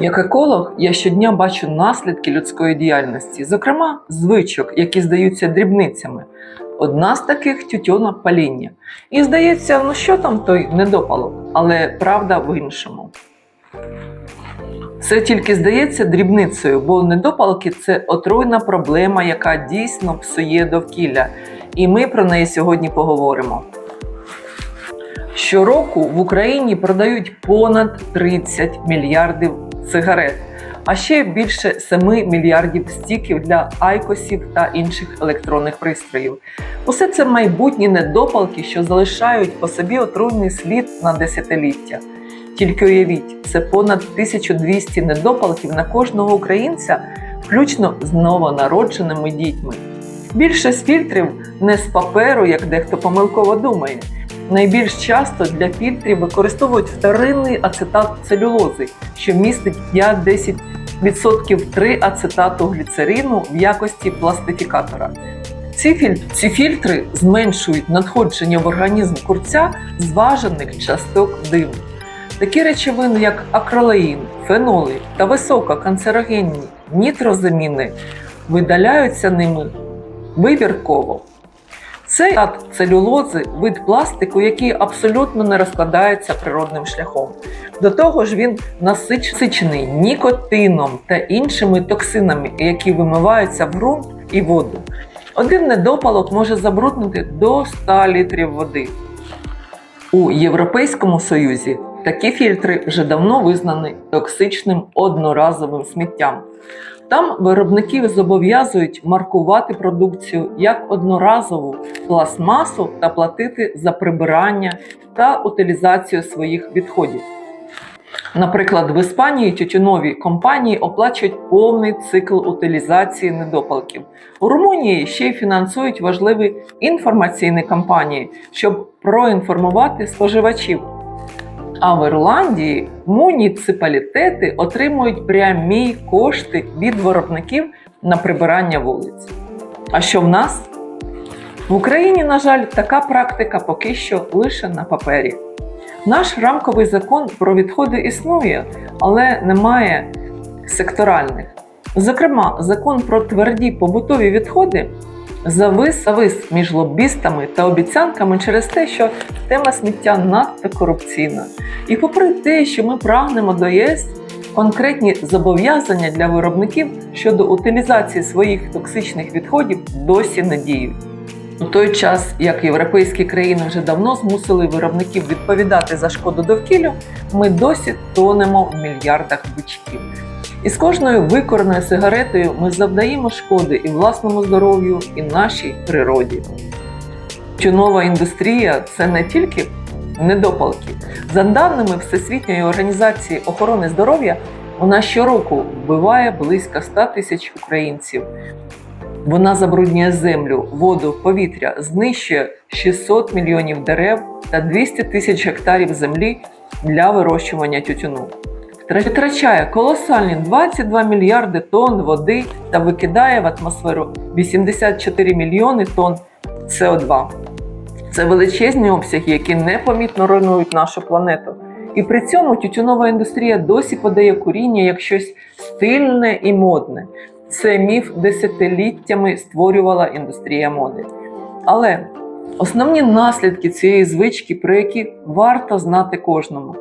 Як еколог, я щодня бачу наслідки людської діяльності, зокрема, звичок, які здаються дрібницями. Одна з таких тютюнопаління. І здається, ну що там той недопалок, але правда в іншому. Це тільки здається дрібницею, бо недопалки це отруйна проблема, яка дійсно псує довкілля. І ми про неї сьогодні поговоримо. Щороку в Україні продають понад 30 мільярдів сигарет, а ще більше 7 мільярдів стіків для айкосів та інших електронних пристроїв. Усе це майбутні недопалки, що залишають по собі отруйний слід на десятиліття. Тільки уявіть, це понад 1200 недопалків на кожного українця, включно з новонародженими дітьми. Більшість фільтрів не з паперу, як дехто помилково думає. Найбільш часто для фільтрів використовують вторинний ацетат целюлози, що містить 5-10% 3 ацетату гліцерину в якості пластифікатора. Ці, філь- ці фільтри зменшують надходження в організм курця зважених часток диму. Такі речовини, як акролеїн, феноли та висококанцерогенні нітрозаміни, видаляються ними вибірково. Цей ад целюлози вид пластику, який абсолютно не розкладається природним шляхом. До того ж, він насичений нікотином та іншими токсинами, які вимиваються в ґрунт і воду. Один недопалок може забруднити до 100 літрів води. У Європейському Союзі такі фільтри вже давно визнані токсичним одноразовим сміттям. Там виробників зобов'язують маркувати продукцію як одноразову пластмасу та платити за прибирання та утилізацію своїх відходів. Наприклад, в Іспанії тютюнові компанії оплачують повний цикл утилізації недопалків. У Румунії ще й фінансують важливі інформаційні кампанії, щоб проінформувати споживачів. А в Ірландії муніципалітети отримують прямі кошти від виробників на прибирання вулиць. А що в нас? В Україні, на жаль, така практика поки що лише на папері. Наш рамковий закон про відходи існує, але немає секторальних. Зокрема, закон про тверді побутові відходи завис завис між лобістами та обіцянками через те, що тема сміття надто корупційна. І попри те, що ми прагнемо до ЄС, конкретні зобов'язання для виробників щодо утилізації своїх токсичних відходів досі не діють. У той час, як європейські країни вже давно змусили виробників відповідати за шкоду довкіллю, ми досі тонемо в мільярдах бичків. І з кожною викореною сигаретою ми завдаємо шкоди і власному здоров'ю, і нашій природі. Тюнова індустрія це не тільки недопалки. За даними Всесвітньої організації охорони здоров'я, вона щороку вбиває близько 100 тисяч українців. Вона забруднює землю, воду, повітря, знищує 600 мільйонів дерев та 200 тисяч гектарів землі для вирощування тютюну. Витрачає колосальні 22 мільярди тонн води та викидає в атмосферу 84 мільйони тонн СО2. Це величезні обсяги, які непомітно руйнують нашу планету. І при цьому тютюнова індустрія досі подає куріння як щось стильне і модне. Це міф десятиліттями створювала індустрія моди. Але основні наслідки цієї звички, про які варто знати кожному,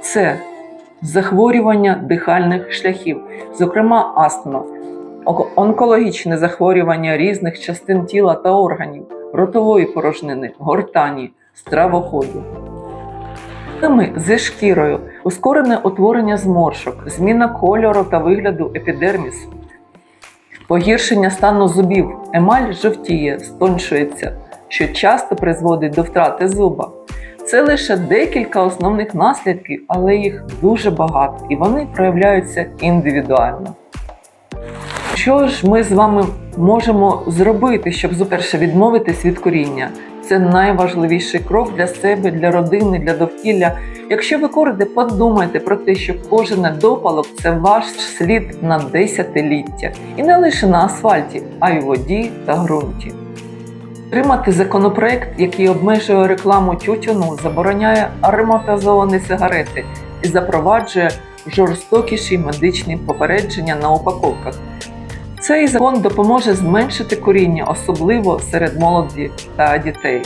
це захворювання дихальних шляхів, зокрема астма, онкологічне захворювання різних частин тіла та органів, ротової порожнини, гортані, стравоходу. Проблеми зі шкірою, ускорене утворення зморшок, зміна кольору та вигляду епідермісу, погіршення стану зубів, емаль жовтіє, стоншується, що часто призводить до втрати зуба. Це лише декілька основних наслідків, але їх дуже багато і вони проявляються індивідуально. Що ж ми з вами можемо зробити, щоб зуперше відмовитись від куріння? Це найважливіший крок для себе, для родини, для довкілля. Якщо ви курите, подумайте про те, що кожен недопалок це ваш слід на десятиліття, і не лише на асфальті, а й у воді та ґрунті. Підтримати законопроект, який обмежує рекламу тютюну, забороняє ароматизовані сигарети і запроваджує жорстокіші медичні попередження на упаковках. Цей закон допоможе зменшити коріння, особливо серед молоді та дітей.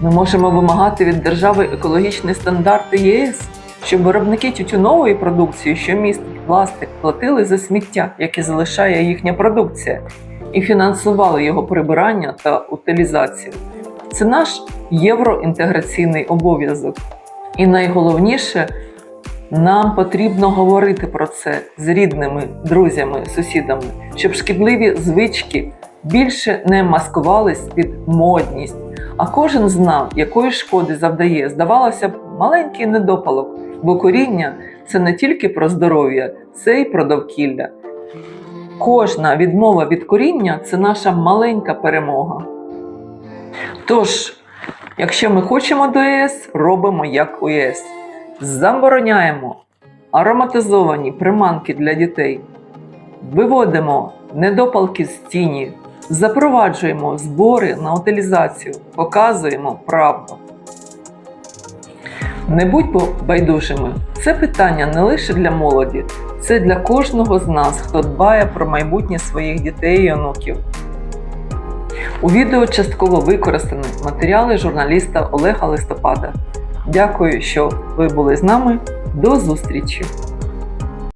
Ми можемо вимагати від держави екологічні стандарти ЄС, щоб виробники тютюнової продукції, що містить пластик, платили за сміття, яке залишає їхня продукція, і фінансували його прибирання та утилізацію. Це наш євроінтеграційний обов'язок. І найголовніше, нам потрібно говорити про це з рідними, друзями, сусідами, щоб шкідливі звички більше не маскувались під модність, а кожен знав, якої шкоди завдає, здавалося б, маленький недопалок, бо коріння це не тільки про здоров'я, це й про довкілля. Кожна відмова від коріння це наша маленька перемога. Тож, якщо ми хочемо до ЄС, робимо як у ЄС. Забороняємо ароматизовані приманки для дітей, виводимо недопалки з тіні, запроваджуємо збори на утилізацію, показуємо правду. Не будьмо байдужими. Це питання не лише для молоді, це для кожного з нас, хто дбає про майбутнє своїх дітей і онуків. У відео частково використані матеріали журналіста Олега Листопада. Дякую, що ви були з нами. До зустрічі!